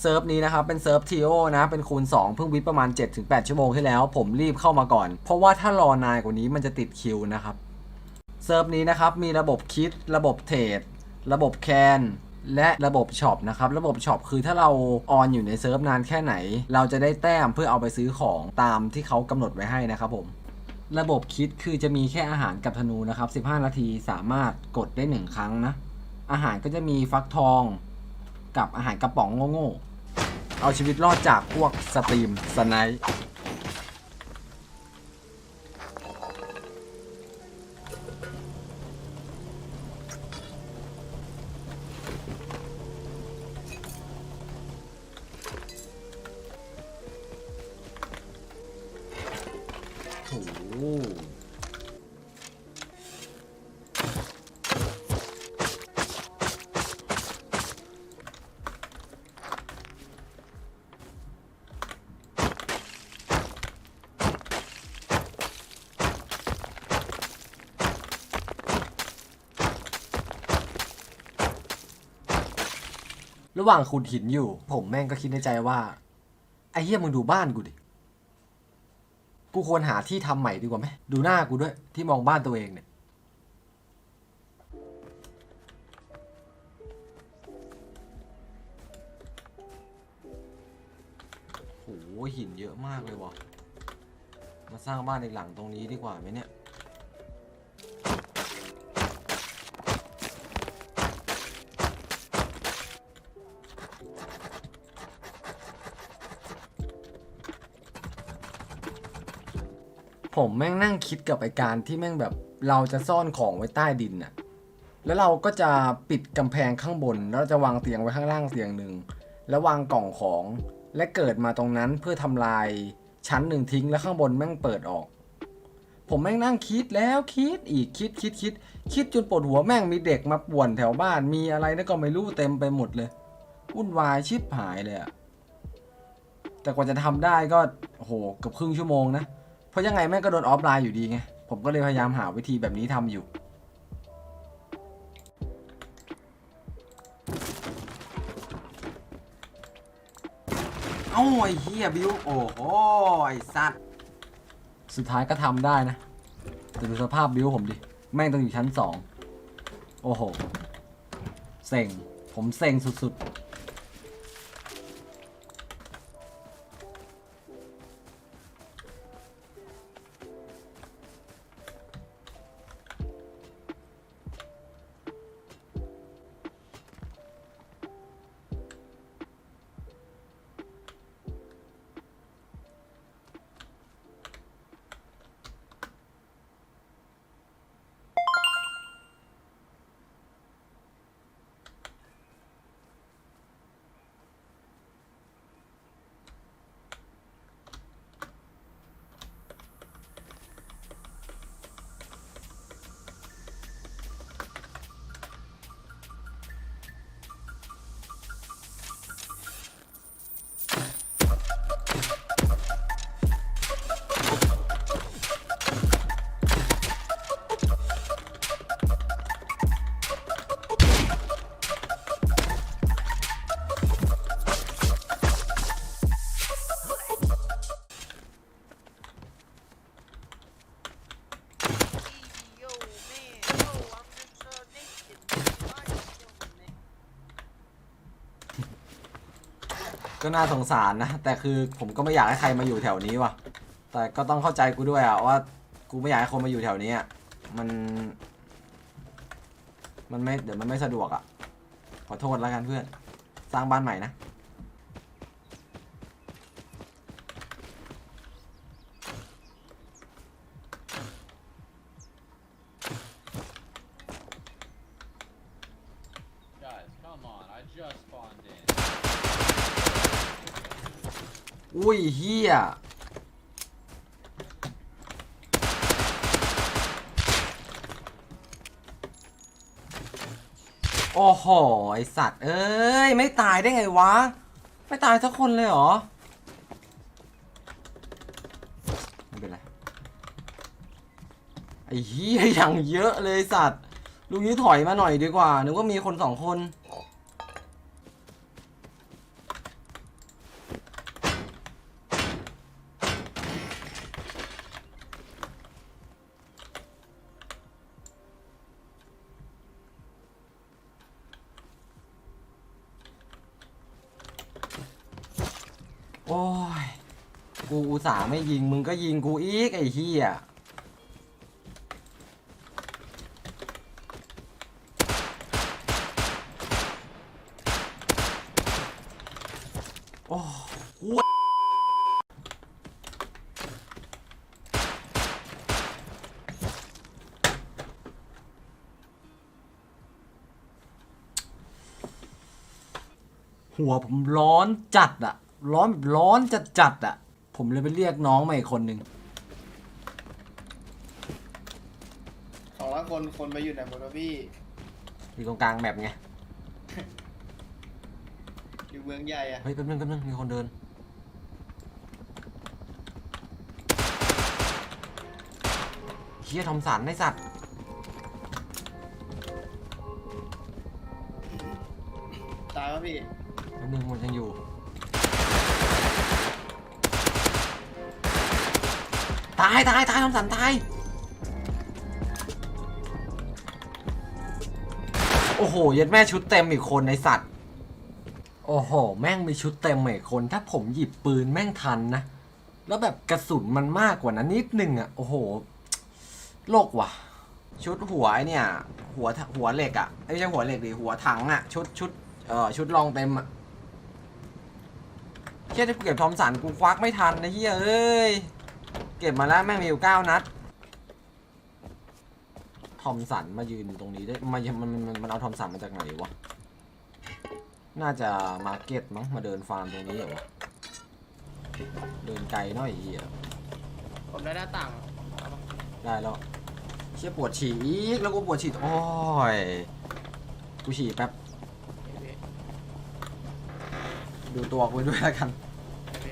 เซิร์ฟนี้นะครับเป็นเซิร์ฟทีโอนะเป็นคูณ 2 เพิ่งวิทประมาณ 7-8 ชั่วโมงที่แล้ว ผมรีบเข้ามาก่อน เพราะว่าถ้ารอนายกว่านี้มันจะติดคิวนะครับเซิร์ฟนี้นะครับมีระบบคิด ระบบเทรดระบบแคนและระบบช็อปนะครับระบบช็อปคือถ้าเราออนอยู่ในเซิร์ฟนานแค่ไหน เราจะได้แต้มเพื่อเอาไปซื้อของตามที่เขากำหนดไว้ให้นะครับผมระบบคิดคือจะมีแค่อาหารกับธนูนะครับ 15 นาทีสามารถกดได้ 1 ครั้งนะ อาหารก็จะมีฟักทอง กับอาหารกระป๋องโง่ๆ เอาชีวิตรอดจากพวกสตรีมสไนป์ ระหว่างขุดหินอยู่ ผมแม่งก็คิดในใจว่า ไอ้เหี้ยมึงดูบ้านกูดิ กูควรหาที่ทำใหม่ดีกว่าไหม ดูหน้ากูด้วย ที่มองบ้านตัวเองเนี่ย โหหินเยอะมากเลยวะมาสร้างบ้านอีกหลังตรงนี้ดีกว่าไหมเนี่ย ผมแม่งนั่งคิดกับไอการที่แม่งแบบเราจะซ่อนของไว้ใต้ดินน่ะแล้วเราก็จะปิดกำแพงข้างบน แล้วจะวางเตียงไว้ข้างล่างเตียงหนึ่ง แล้ววางกล่องของ และเกิดมาตรงนั้นเพื่อทำลายชั้นหนึ่งทิ้งแล้วข้างบนแม่งเปิดออก ผมแม่งนั่งคิดแล้วคิดอีกคิดคิดคิด คิดจนปวดหัวแม่งมีเด็กมาป่วนแถวบ้านมีอะไรนั่นก็ไม่รู้เต็มไปหมดเลยวุ่นวายชิบหายเลยอะแต่กว่าจะทำได้ก็โอ้โหเกือบครึ่งชั่วโมงนะ เพราะยังไงแม่งก็โดนออฟไลน์อยู่ดีไง ผมก็เลยพยายามหาวิธีแบบนี้ทำอยู่เอ้าไอ้เฮียบิว โอ้โหไอสัตว์ สุดท้ายก็ทำได้นะ แต่ดูสภาพบิวผมดิ แม่งต้องอยู่ชั้นสอง โอ้โห เซ็ง ผมเซ็งสุดๆ ก็น่าสงสารนะ แต่คือผมก็ไม่อยากให้ใครมาอยู่แถวนี้ว่ะ แต่ก็ต้องเข้าใจกูด้วยอะว่ากูไม่อยากให้คนมาอยู่แถวนี้อะมัน มันไม่เดี๋ยวมันไม่สะดวกอะขอโทษแล้วกันเพื่อน สร้างบ้านใหม่นะ ยเฮียโอ้โห ไอสัตว์ เอ้ย ไม่ตายได้ไงวะ ไม่ตายสักคนเลยเหรอ ไม่เป็นไร ไอ้เฮียอย่างเยอะเลยสัตว์ลุงนี้ถอยมาหน่อยดีกว่า นึกว่ามีคนสองคน โอ้ย กูอุตส่าห์ไม่ ยิงมึงก็ยิงกูอีกไอ้เหี้ยโอ้โหหัวผมร้อนจัดอะร้อนแบบร้อนจัดจัดอะ ผมเลยไปเรียกน้องมาอีกคนหนึ่งสองล้านคน คนไปอยู่ไหนหมดวะพี่ อยู่ตรงกลางแบบไง อยู่เมืองใหญ่อะเฮ้ยแป๊บนึงแป๊บนึงมีคนเดิน เฮียทอมสันไอสัตว์ ตายปะพี่แป๊บนึงมันยังอยู่ ตายตายตายทอมสันตาย โอ้โหยัดแม่ชุดเต็มอีกคนในสัตว์ โอ้โห แม่งมีชุดเต็มอีกคน ถ้าผมหยิบปืนแม่งทันนะ แล้วแบบกระสุนมันมากกว่านั้นนิดนึงอะ โอ้โห โลกว่ะ ชุดหัวเนี่ย หัวหัวเหล็กอะ ไม่ใช่หัวเหล็กดิหัวถังอะ ชุดชุดเอ่อชุดรองเต็มอะเชี่ยที่เก็บทอมสันกูควักไม่ทันนะเฮียเอ้ย เก็บมาแล้วแม่งมีอยู่เก้านัด ทอมสันมายืนอยู่ตรงนี้ได้มามันมันมันมันเอาทอมสันมาจากไหนวะ น่าจะมาร์เก็ตมั้งมาเดินฟาร์มตรงนี้เหรอวะ เดินไกลหน่อยไอ้เหี้ยผมได้หน้าต่างได้แล้ว เชี่ยปวดฉี่อีกแล้วกูปวดฉี่โอ้ย กูฉี่แป๊บ ดูตัวกูด้วยแล้วกัน เ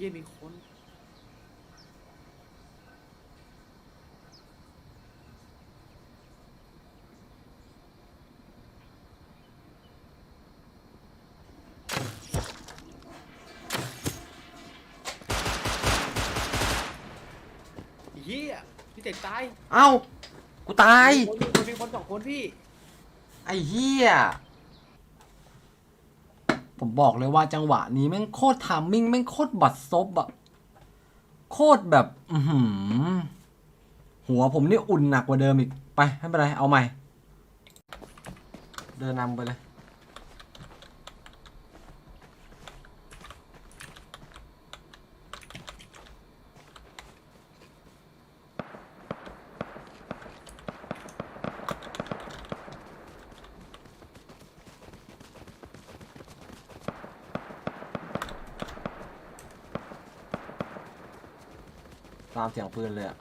ฮียมีคนเฮียพี่เด็กตายเอ้า กูตายมีคนมีคนสองคนพี่ ไอ้เหี้ย ผมบอกเลยว่าจังหวะนี้แม่งโคตรทามมิ่งแม่งโคตรบัดซบอะโคตรแบบอืหัวผมนี่อุ่นหนักกว่าเดิมอีก ไปไม่เป็นไร เอาใหม่ เดินนำไปเลย ตามเสียงปืนเลยอะ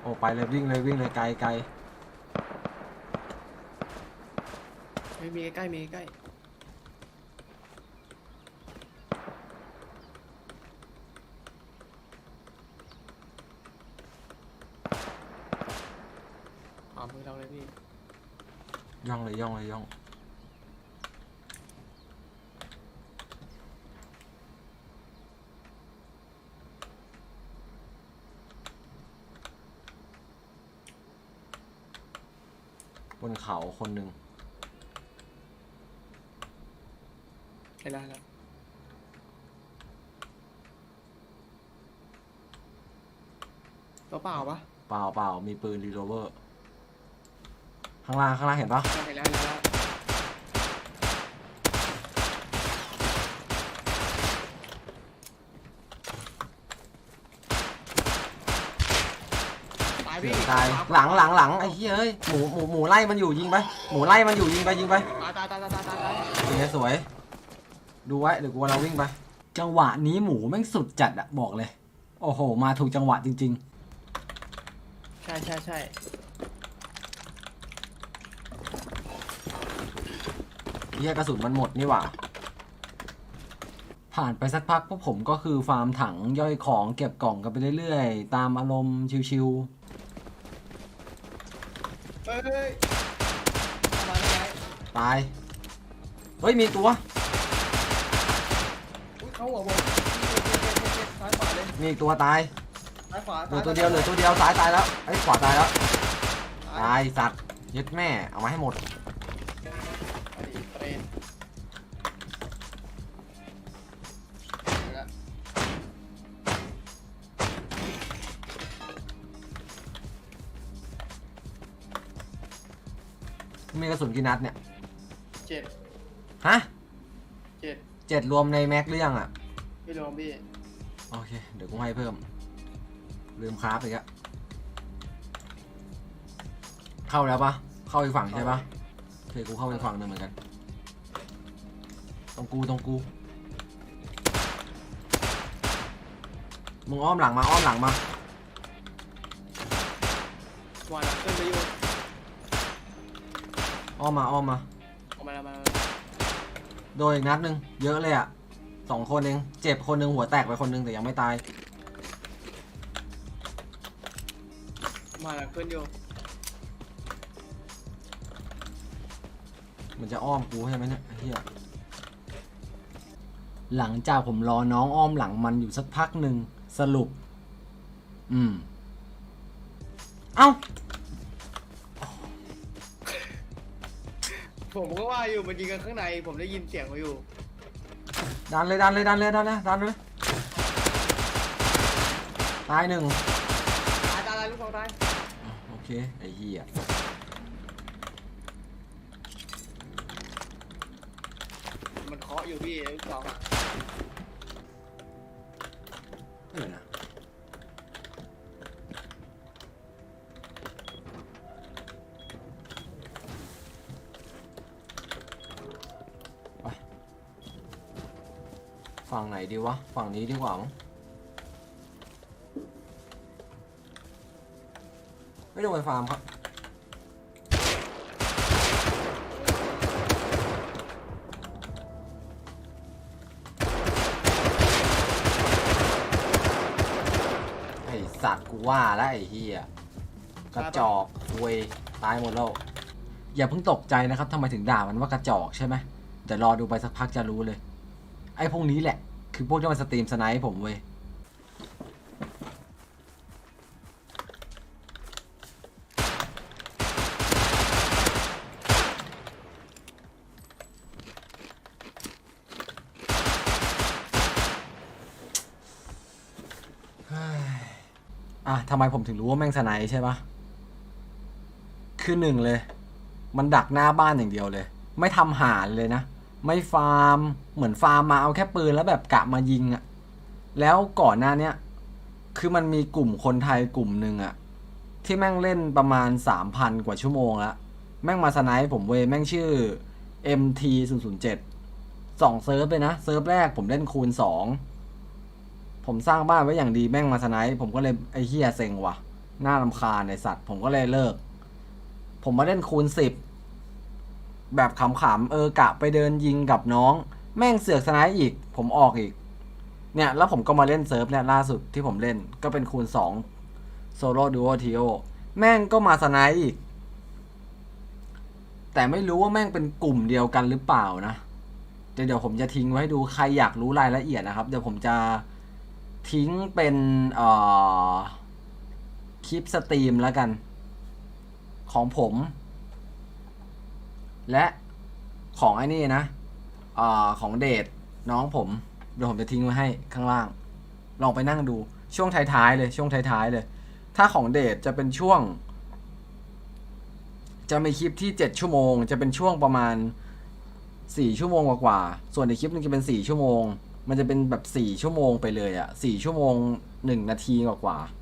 โอ้ไปเลยวิ่งเลยวิ่งเลยไกลไกล ไม่มีใกล้ๆมีใกล้วามือ เราเลยพี่ย่องเลยย่องเลยย่องบนเขาคนหนึ่งได้แล้วแล้วตัวเปล่าปะเปล่าเปล่ามีปืนรีโลเวอร์ ข้างล่างข้างล่างเห็นปะได้แล้วได้แล้วตายพี่ตายหลังหลังหลังไอ้เหี้ยเอ้ยหมูหมูหมูไล่มันอยู่ยิงไปหมูไล่มันอยู่ยิงไปยิงไปตายตายตายตายตายตายตายสวยสวย ดูไว้เดี๋ยวกูเราวิ่งไปจังหวะนี้หมูแม่งสุดจัดอะบอกเลย โอ้โห มาถูกจังหวะจริงใช่ใช่ใช่ เฮียกระสุนมันหมดนี่หว่า ผ่านไปสักพักพวกผมก็คือฟาร์มถังย่อยของเก็บกล่องกันไปเรื่อยๆ ตามอารมณ์ชิวเฮ้ยเฮ้ยเอามาได้ไงๆตาย เฮ้ย มีตัว อุ้ยเข้าหัวผมซ้ายขวาเลยมีอีกตัวตายซ้ายขวาเหลือตัวเดียวเหลือตัวเดียวซ้ายตายแล้วไอ้ยขวาตายแล้วซ้ายตายสัตว์ยึดแม่เอามาให้หมด มีกระสุนกี่นัดเนี่ยเจ็ดฮะเจ็ดเจ็ดรวมในแม็กหรือยังอะพี่ลงพี่โอเค เดี๋ยวกูให้เพิ่ม ลืมคราฟอีกอะเข้าแล้วปะเข้าอีกฝั่งใช่ปะโอเคกูเข้าอีกฝั่งหนึ่งเหมือนกัน ตรงกูตรงกูมึงอ้อมหลังมาอ้อมหลังมา วานขึ้นไปอยู่ อ้อมมาอ้อมมา ออกมาแล้วมาแล้วโดนอีกนัดหนึ่งเยอะเลยอะสองคนเอง เจ็บคนหนึ่งหัวแตกไปคนหนึ่งแต่ยังไม่ตาย มาแล้วขึ้นอยู่มันจะอ้อมกูใช่ไหมเนี่ยไอ้เฮียหลังจากผมรอน้องอ้อมหลังมันอยู่สักพักหนึ่งสรุป อืม เอ้า ผมก็ว่าอยู่มันยิงกันข้างในผมได้ยินเสียงเขาอยู่ ดันเลยดันเลยดันเลยดันเลยดันเลยตายหนึ่งตายตายตายลูกสองตายโอเคไอ้เหี้ยมันเคาะอยู่พี่ลูกสองอะเดี๋ยวนะ ฝั่งไหนดีวะ ฝั่งนี้ดีกว่ามั้งไม่ต้องไปฟาร์มครับ ไอสัตว์กูว่าแล้วไอ้เฮียกระจอกเวยตายหมดแล้ว อย่าเพิ่งตกใจนะครับทำไมถึงด่ามันว่ากระจอกใช่ไหมเดี๋ยวรอดูไปสักพักจะรู้เลย ไอ้พวกนี้แหละ คือพวกที่มันสตรีมสไนป์ผมเว้ยอะทำไมผมถึงรู้ว่าแม่งสไนป์ใช่ปะคือหนึ่งเลย มันดักหน้าบ้านอย่างเดียวเลย ไม่ทำหารเลยนะ ไม่ฟาร์ม เหมือนฟาร์มมาเอาแค่ปืนแล้วแบบกะมายิงอะแล้วก่อนหน้าเนี้ยคือมันมีกลุ่มคนไทยกลุ่มหนึ่งอะที่แม่งเล่นประมาณสามพันกว่าชั่วโมงแล้วแม่งมาสไนป์ผมเวยแม่งชื่อ MT 0 0 7สองเซิร์ฟเลยนะ เซิร์ฟแรกผมเล่นคูณสองผมสร้างบ้านไว้อย่างดีแม่งมาสไนป์ผมก็เลยไอ้เฮียเซ็งว่ะ หน่ารำคาในสัตว์ ผมก็เลยเลิก ผมมาเล่นคูณสิบ แบบขำๆเออกะไปเดินยิงกับน้อง แม่งเสือกสไนป์อีก ผมออกอีก เนี่ย แล้วผมก็มาเล่นเซิร์ฟเนี่ยล่าสุดที่ผมเล่นก็เป็นคูณสองโซโล่ดูโอทีโอแม่งก็มาสไนป์อีก แต่ไม่รู้ว่าแม่งเป็นกลุ่มเดียวกันหรือเปล่านะเดี๋ยวผมจะทิ้งไว้ให้ดูใครอยากรู้รายละเอียดนะครับ เดี๋ยวผมจะทิ้งเป็นคลิปสตรีมแล้วกัน ของผม และของไอ้นี่นะอของเดทน้องผม เดี๋ยวผมจะทิ้งไว้ให้ข้างล่าง ลองไปนั่งดูช่วงท้ายๆเลยช่วงท้ายๆเลย ถ้าของเดทจะเป็นช่วง จะมีคลิปที่ 7 ชั่วโมง จะเป็นช่วงประมาณ 4 ชั่วโมงกว่าๆส่วนในคลิปหนึงจะเป็น 4 ชั่วโมง มันจะเป็นแบบสี่ชั่วโมงไปเลยอะสี่ชั่วโมงหนึ่งนาทีกว่าๆ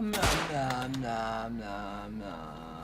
nom, nom, nom, nom, nom.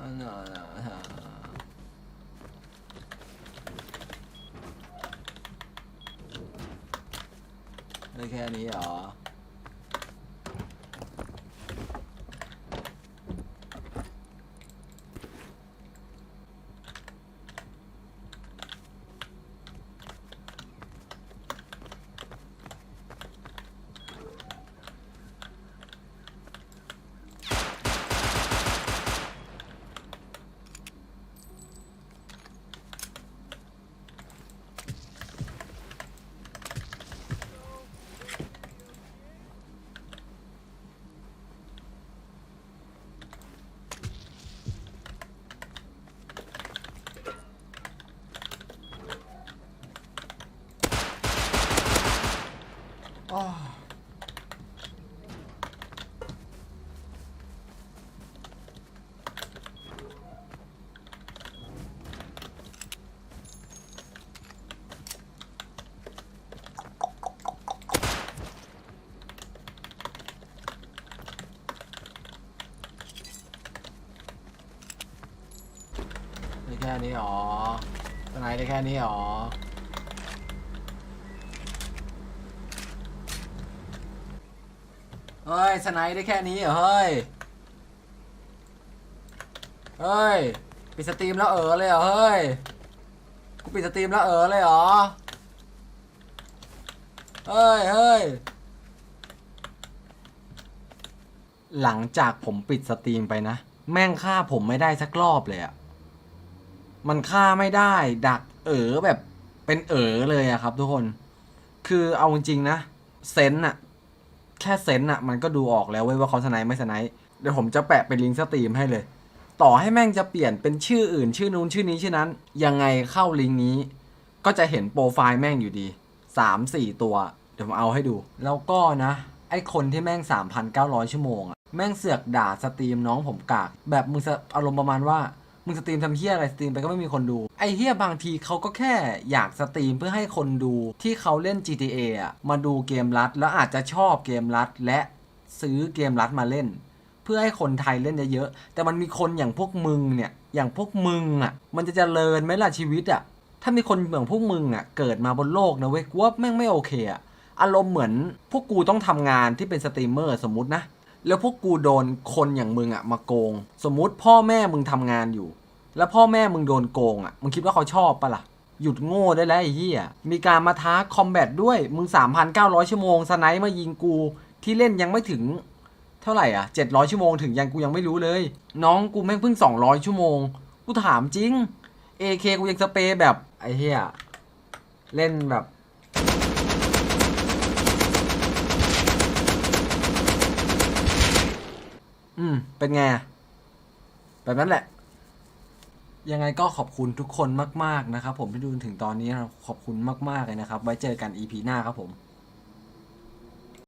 Oh, no, no. นี้หรอตรงไนได้แค่นี้หรอเฮ้ยสไนได้แค่นี้เหรอเฮ้ยเฮ้ยปิดสตรีมแล้วเออเลยเหรอเฮ้ยกูปิดสตรีมแล้วเออเลยเหรอเฮ้ยเฮ้ยหลังจากผมปิดสตรีมไปนะ แม่งฆ่าผมไม่ได้สักรอบเลยอะ มันฆ่าไม่ได้ ดักเออแบบเป็นเออเลยอะครับ ทุกคน คือเอาจริงๆนะเซนอะแค่เซนอะมันก็ดูออกแล้วเว้ยว่าเขาสไนไม่สไนเดี๋ยวผมจะแปะเป็นลิงก์สตรีมให้เลย ต่อให้แม่งจะเปลี่ยนเป็นชื่ออื่น ชื่อนู้นชื่อนี้ชื่อนั้น ยังไงเข้าลิงก์นี้ ก็จะเห็นโปรไฟล์แม่งอยู่ดีสามสี่ตัว เดี๋ยวผมเอาให้ดู แล้วก็นะ ไอคนที่แม่ง 3,900 ชั่วโมงอะแม่งเสือกด่าสตรีมน้องผมกาก แบบมึงอารมณ์ประมาณว่า มึงสตรีมทำเฮี้ยอะไรสตรีมไปก็ไม่มีคนดูไอเฮี้ยบางทีเขาก็แค่อยากสตรีมเพื่อให้คนดูที่เขาเล่น GTA อะมาดูเกมรัด แล้วอาจจะชอบเกมรัด และซื้อเกมรัดมาเล่น เพื่อให้คนไทยเล่นเยอะๆแต่มันมีคนอย่างพวกมึงเนี่ยอย่างพวกมึงอะ มันจะเจริญไหมล่ะชีวิตอะถ้ามีคนเหมือนพวกมึงอะเกิดมาบนโลกนะเว้ยกูว่าแม่งไม่โอเคอะอารมณ์เหมือนพวกกูต้องทำงานที่เป็นสตรีมเมอร์สมมตินะ แล้วพวกกูโดนคนอย่างมึงอะมาโกง สมมุติพ่อแม่มึงทำงานอยู่ แล้วพ่อแม่มึงโดนโกงอะมึงคิดว่าเขาชอบปะล่ะ หยุดโง่ได้แล้วไอ้เหี้ยมีการมาท้าคอมแบทด้วยมึง 3,900 ชั่วโมงสไนป์มายิงกูที่เล่นยังไม่ถึง เท่าไหร่อะ 700 ชั่วโมงถึงยังกูยังไม่รู้เลย น้องกูแม่งเพิ่ง 200 ชั่วโมง กูถามจริง AK กูยังสเปรย์แบบไอ้เหี้ยเล่นแบบ อืม เป็นไง แบบนั้นแหละ ยังไงก็ขอบคุณทุกคนมาก ๆ นะครับผมที่ดูถึงตอนนี้ขอบคุณมาก ๆ เลยนะครับ ไว้เจอกัน EP หน้าครับผม